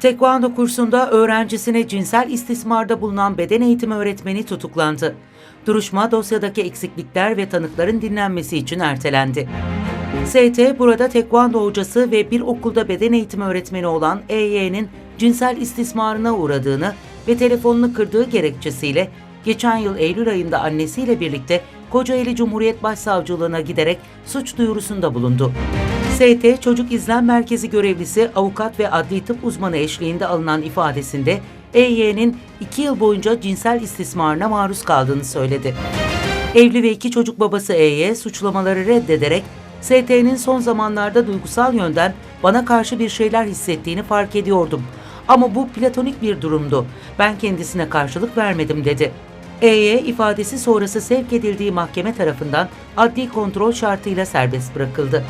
Tekvando kursunda öğrencisine cinsel istismarda bulunan beden eğitimi öğretmeni tutuklandı. Duruşma dosyadaki eksiklikler ve tanıkların dinlenmesi için ertelendi. ST burada tekvando hocası ve bir okulda beden eğitimi öğretmeni olan EY'nin cinsel istismarına uğradığını ve telefonunu kırdığı gerekçesiyle geçen yıl Eylül ayında annesiyle birlikte Kocaeli Cumhuriyet Başsavcılığına giderek suç duyurusunda bulundu. ST Çocuk İzlem Merkezi görevlisi avukat ve adli tıp uzmanı eşliğinde alınan ifadesinde EY'nin 2 yıl boyunca cinsel istismarına maruz kaldığını söyledi. Evli ve iki çocuk babası E'ye suçlamaları reddederek ST'nin son zamanlarda duygusal yönden bana karşı bir şeyler hissettiğini fark ediyordum. Ama bu platonik bir durumdu. Ben kendisine karşılık vermedim dedi. E'ye ifadesi sonrası sevk edildiği mahkeme tarafından adli kontrol şartıyla serbest bırakıldı.